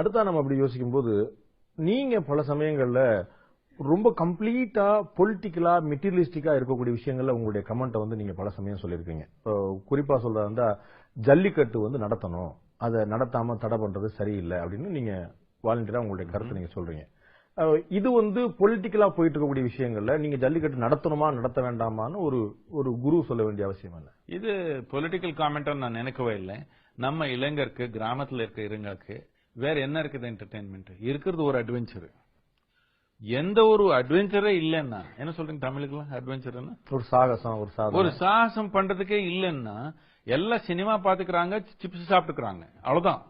அடுத்தா நம்ம அப்படி யோசிக்கும் போது நீங்க பல சமயங்கள்ல ரொம்ப கம்ப்ளீட்டா பொலிட்டிக்கலா மெட்டீரியலிஸ்டிக்கா இருக்கக்கூடிய விஷயங்கள்ல உங்களுடைய கமெண்ட்டை வந்து நீங்க பல சமயம் சொல்லியிருக்கீங்க. குறிப்பா சொல்றதா இருந்தா ஜல்லிக்கட்டு வந்து நடத்தணும். அதை நடத்தாம தடை பண்றது சரியில்லை அப்படின்னு நீங்க வாலண்டியரா உங்களுடைய கருத்தை நீங்க சொல்றீங்க. இது வந்து பொலிட்டிக்கலா போயிட்டு இருக்கக்கூடிய விஷயங்கள்ல நீங்க ஜல்லிக்கட்டு நடத்தணுமா நடத்த வேண்டாமான்னு ஒரு ஒரு குரு சொல்ல வேண்டிய அவசியம் இல்லை. இது பொலிட்டிக்கல் காமெண்ட் நான் நினைக்கவே இல்லை. நம்ம இளைஞருக்கு கிராமத்துல இருக்க இருங்களுக்கு வேற என்ன இருக்குது என்டர்டைன்மெண்ட் இருக்கிறது ஒரு அட்வென்ச்சர் எந்த ஒரு அட்வென்ச்சரே இல்லைன்னா என்ன சொல்றீங்க தமிழுக்குலாம் அட்வென்ச்சர்னா ஒரு சாகசம் ஒரு சாதனை. ஒரு சாகசம் பண்றதுக்கே இல்லைன்னா எல்லாம் சினிமா பாத்துக்கிறாங்க சிப்ஸ் சாப்பிட்டுக்கிறாங்க. அவ்வளவுதான்.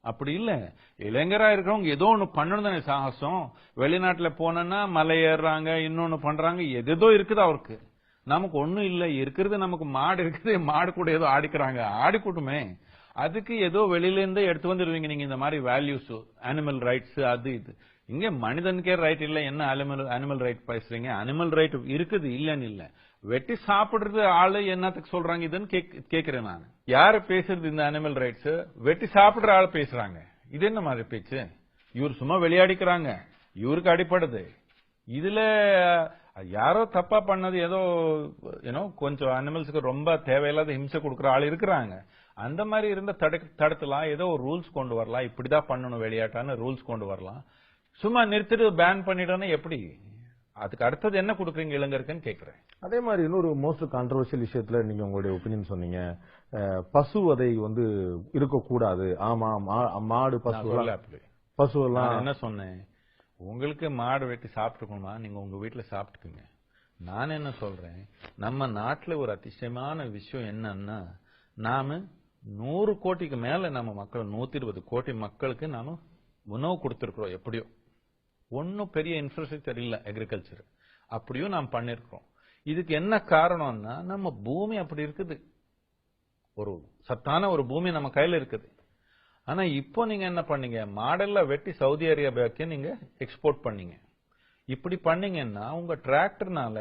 அப்படி இல்ல. இளைஞரா இருக்கிறவங்க ஏதோ ஒண்ணு பண்ணணும் தானே சாகசம். வெளிநாட்டுல போனோம்னா மலை ஏறுறாங்க இன்னொன்னு பண்றாங்க எதேதோ இருக்குது அவருக்கு. நமக்கு ஒண்ணும் இல்ல. இருக்கிறது நமக்கு மாடு இருக்குது மாடு கூட ஏதோ ஆடிக்கிறாங்க. ஆடிக்கூட்டுமே. அதுக்கு ஏதோ வெளியிலேருந்து எடுத்து வந்துடுவீங்க. நீங்க இந்த மாதிரி வேல்யூஸ் அனிமல் ரைட்ஸ் அது இது. இங்க மனிதனுக்கே ரைட் இல்ல என்ன அனிமல் அனிமல் ரைட் பேசுறீங்க? அனிமல் ரைட் இருக்குது இல்லன்னு இல்ல. வெட்டி சாப்பிடுறது ஆளு என்னத்துக்கு சொல்றாங்க? இதுன்னு கேக்குறேன் நான். யாரு பேசுறது இந்த அனிமல் ரைட்ஸ் வெட்டி சாப்பிடுற ஆள் பேசுறாங்க. இது என்ன மாதிரி பேச்சு? இவர் சும்மா விளையாடிக்கிறாங்க. இவருக்கு அடிப்படுது இதுல யாரோ தப்பா பண்ணது ஏதோ ஏன்னோ கொஞ்சம் அனிமல்ஸ்க்கு ரொம்ப தேவையில்லாத ஹிம்சை கொடுக்குற ஆள் இருக்கிறாங்க. அந்த மாதிரி இருந்த தடு தடுத்தலாம் ஏதோ ஒரு ரூல்ஸ் கொண்டு வரலாம். இப்படிதான் பண்ணணும் விளையாட்டான்னு ரூல்ஸ் கொண்டு வரலாம். சும்மா நிறுத்திட்டு பேன் பண்ணிட்டோன்னா எப்படி? அதுக்கு அடுத்தது என்ன கொடுக்குறீங்க இளைஞருக்குன்னு கேக்குறேன். அதே மாதிரி இன்னொரு மோஸ்ட் கான்ட்ரவர்ஷியல் விஷயத்துல நீங்க உங்களுடைய ஒப்பீனியன் சொன்னீங்க. பசு வதை வந்து இருக்கக்கூடாது. ஆமா மா- மாடு பசு பசு எல்லாம் என்ன சொன்னேன்? உங்களுக்கு மாடு வெட்டி சாப்பிட்டுக்கணுமா நீங்க உங்க வீட்டுல சாப்பிட்டுக்குங்க. நான் என்ன சொல்றேன்? நம்ம நாட்டுல ஒரு அதிசயமான விஷயம் என்னன்னா நாம நூறு கோட்டிக்கு மேல நம்ம மக்கள் நூத்தி இருபது கோடி மக்களுக்கு நாம உணவு கொடுத்துருக்குறோம் எப்படியோ. ஒன்றும் பெரிய இன்ஃப்ராஸ்ட்ரக்சர் இல்லை அக்ரிகல்ச்சர் அப்படியும் நாம் பண்ணிருக்கிறோம். இதுக்கு என்ன காரணம்னா நம்ம பூமி அப்படி இருக்குது. ஒரு சத்தான ஒரு பூமி நம்ம கையில இருக்குது. ஆனா இப்போ நீங்க என்ன பண்ணீங்க? மாடெல்லாம் வெட்டி சவுதி அரேபியாவுக்கு நீங்க எக்ஸ்போர்ட் பண்ணீங்க. இப்படி பண்ணீங்கன்னா உங்க டிராக்டர்னால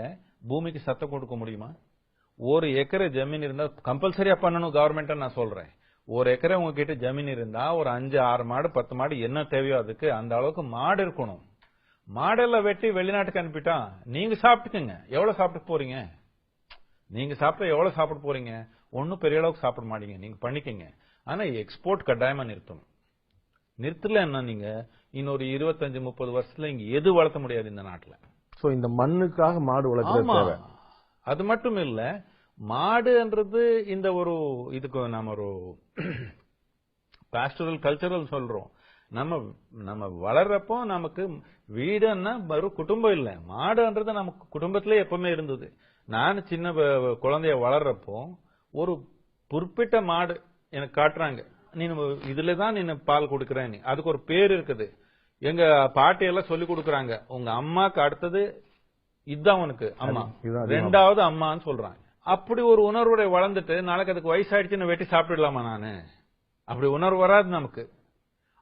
பூமிக்கு சத்தம் கொடுக்க முடியுமா? ஒரு ஏக்கரை ஜமீன் இருந்தா கம்பல்சரியா பண்ணணும் கவர்மெண்ட் நான் சொல்றேன். ஒரு ஏக்கரை உங்ககிட்ட ஜமீன் இருந்தா ஒரு அஞ்சு ஆறு மாடு பத்து மாடு என்ன தேவையோ அதுக்கு அந்த அளவுக்கு மாடு இருக்கணும். மாடெல்லாம் வெட்டி வெளிநாட்டுக்கு அனுப்பிட்டா நீங்க சாப்பிட்டுக்குங்க. எவ்வளவு சாப்பிட்டு போறீங்க? நீங்க சாப்பிட்டா எவ்வளவு சாப்பிட போறீங்க? ஒன்னும் பெரிய அளவுக்கு சாப்பிட மாட்டீங்க. நீங்க பண்ணிக்கங்க. ஆனா எக்ஸ்போர்ட் கட்டாயமா நிறுத்தணும். நிறுத்தல என்ன நீங்க? இன்னொரு இருபத்தஞ்சு முப்பது வருஷத்துல இங்க எது வளர்த்த முடியாது இந்த நாட்டுல. சோ இந்த மண்ணுக்காக மாடு வளர்க்கறது அது மட்டும் இல்ல மாடுன்றது இந்த ஒரு இதுக்கு நம்ம ஒரு பாஸ்டரல் கல்ச்சரல் சொல்றோம். நம்ம நம்ம வளர்றப்போ நமக்கு வீடுன்னா வெறும் குடும்பம் இல்ல. மாடுன்றது நமக்கு குடும்பத்திலே எப்பவுமே இருந்தது. நான் சின்ன குழந்தைய வளர்றப்போ ஒரு குறிப்பிட்ட மாடு எனக்கு காட்டுறாங்க. நீ இதுல தான் நீ பால் கொடுக்கறேன் நீ. அதுக்கு ஒரு பேர் இருக்குது. எங்க பாட்டி எல்லாம் சொல்லி கொடுக்கறாங்க. உங்க அம்மாக்கு அடுத்தது இதுதான் உனக்கு அம்மா. ரெண்டாவது அம்மான்னு சொல்றாங்க. அப்படி ஒரு உணர்வுடைய வளர்ந்துட்டு நாளைக்கு அதுக்கு வயசாயிடுச்சுன்னு வெட்டி சாப்பிட்டுடலாமா நானு? அப்படி உணர்வு வராது நமக்கு.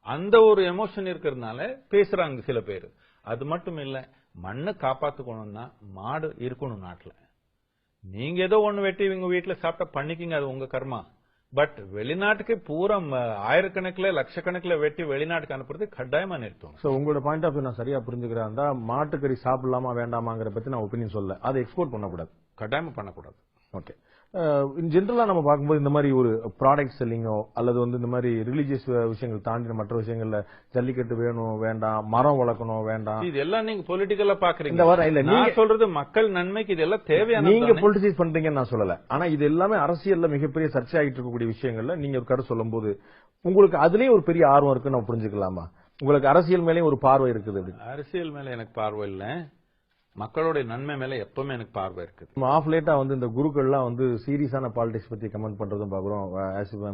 அந்த ஒரு எமோஷன் இருக்கிறதுனால பேசுறாங்க சில பேர். அது மட்டும் இல்ல மண்ணை காப்பாத்துக்கணும்னா மாடு இருக்கணும் நாட்டுல. நீங்க ஏதோ ஒண்ணு வெட்டி உங்க வீட்டுல சாப்பிட்டா பண்ணிக்கிங்க அது உங்க கர்மா. பட் வெளிநாட்டுக்கு பூரா ம- ஆயிரக்கணக்கில் லட்சக்கணக்கில் வெட்டி வெளிநாட்டுக்கு அனுப்புறது கட்டாயமா நிறுத்தணும். சோ உங்களோட பாயிண்ட் ஆஃப் வியூ நான் சரியா புரிஞ்சுக்கிறேன் இருந்தா மாட்டுக்கறி சாப்பிடலாமா வேண்டாமாங்கிற பத்தி நான் ஒப்பீனியன் சொல்ல அதை எக்ஸ்போர்ட் பண்ணக்கூடாது. கட்டாயமா பண்ணக்கூடாது. ஓகே இன் ஜென்ரலா நம்ம பார்க்கும்போது இந்த மாதிரி ஒரு ப்ராடக்ட் செல்லிங்கோ அல்லது வந்து இந்த மாதிரி ரிலீஜியஸ் விஷயங்கள் தாண்டி மற்ற விஷயங்கள்ல ஜல்லிக்கட்டு வேணும் வேண்டாம் மரம் வளர்க்கணும் வேண்டாம். இது எல்லாம் நீங்க பொலிட்டிக்கலா பாக்குறீங்க இந்த வாரம் இல்ல, நீங்க- சொல்றது மக்கள் நன்மைக்கு இதெல்லாம் தேவையான நீங்க பொலிட்டிசைஸ் பண்றீங்கன்னு நான் சொல்லல. ஆனா இது எல்லாமே அரசியல்ல மிகப்பெரிய சர்ச்சை ஆகிட்டு இருக்கக்கூடிய விஷயங்கள்ல நீங்க ஒரு கருத்து சொல்லும்போது உங்களுக்கு அதுலயும் ஒரு பெரிய ஆர்வம் இருக்குன்னு நம்ம புரிஞ்சுக்கலாமா? உங்களுக்கு அரசியல் மேலயும் ஒரு பார்வை இருக்குது அரசியல் மேல எனக்கு பார்வை இல்ல. மக்களுடைய நன்மை மேல எப்பவுமே எனக்கு பார்வை இருக்குது. ஆஃப் லேட்டா வந்து இந்த குருக்கள்லாம் வந்து சீரியஸான பாலிடிக்ஸ் பத்தி கமெண்ட் பண்றதும் பாக்குறோம்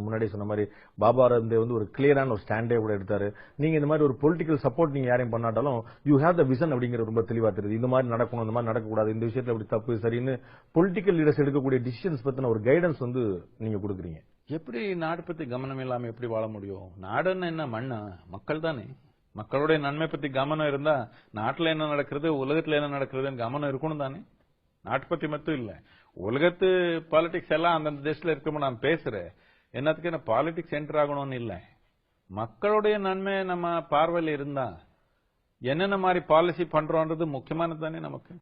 முன்னாடி சொன்ன மாதிரி பாபா ராம்தே வந்து ஒரு கிளியரான ஒரு ஸ்டாண்டே கூட எடுத்தாரு. நீங்க இந்த மாதிரி ஒரு பொலிட்டிக்கல் சப்போர்ட் நீங்க யாரையும் பண்ணாட்டாலும் யூ ஹேவ் த விஷன் அப்படிங்கிற ரொம்ப தெளிவா தெரியுது. இந்த மாதிரி நடக்கணும் இந்த மாதிரி நடக்கக்கூடாது இந்த விஷயத்துல இப்படி தப்பு சரின்னு பொலிட்டிக்கல் லீடர்ஸ் எடுக்கக்கூடிய டிசிஷன்ஸ் பத்தின ஒரு கைடன்ஸ் வந்து நீங்க கொடுக்குறீங்க. எப்படி நாடு பத்தி கவனம் இல்லாம எப்படி வாழ முடியும்? நாடுன்னா என்ன? மண்ணா? மக்கள் தானே. மக்களுடைய நன்மை பத்தி கவனம் இருந்தா நாட்டுல என்ன நடக்கிறது உலகத்துல என்ன நடக்கிறதுன்னு கவனம் இருக்கணும் தானே? நாட்டு பத்தி மட்டும் இல்ல. உலகத்து பாலிடிக்ஸ் எல்லாம் அந்தந்த தேசத்துல இருக்கும் நான் பேசுறேன். என்னத்துக்கு என்ன பாலிடிக்ஸ் என்டர் ஆகணும்னு இல்ல. மக்களுடைய நன்மை நம்ம பார்வையில் இருந்தா என்னென்ன மாதிரி பாலிசி பண்றோன்றது முக்கியமானது தானே நமக்கு?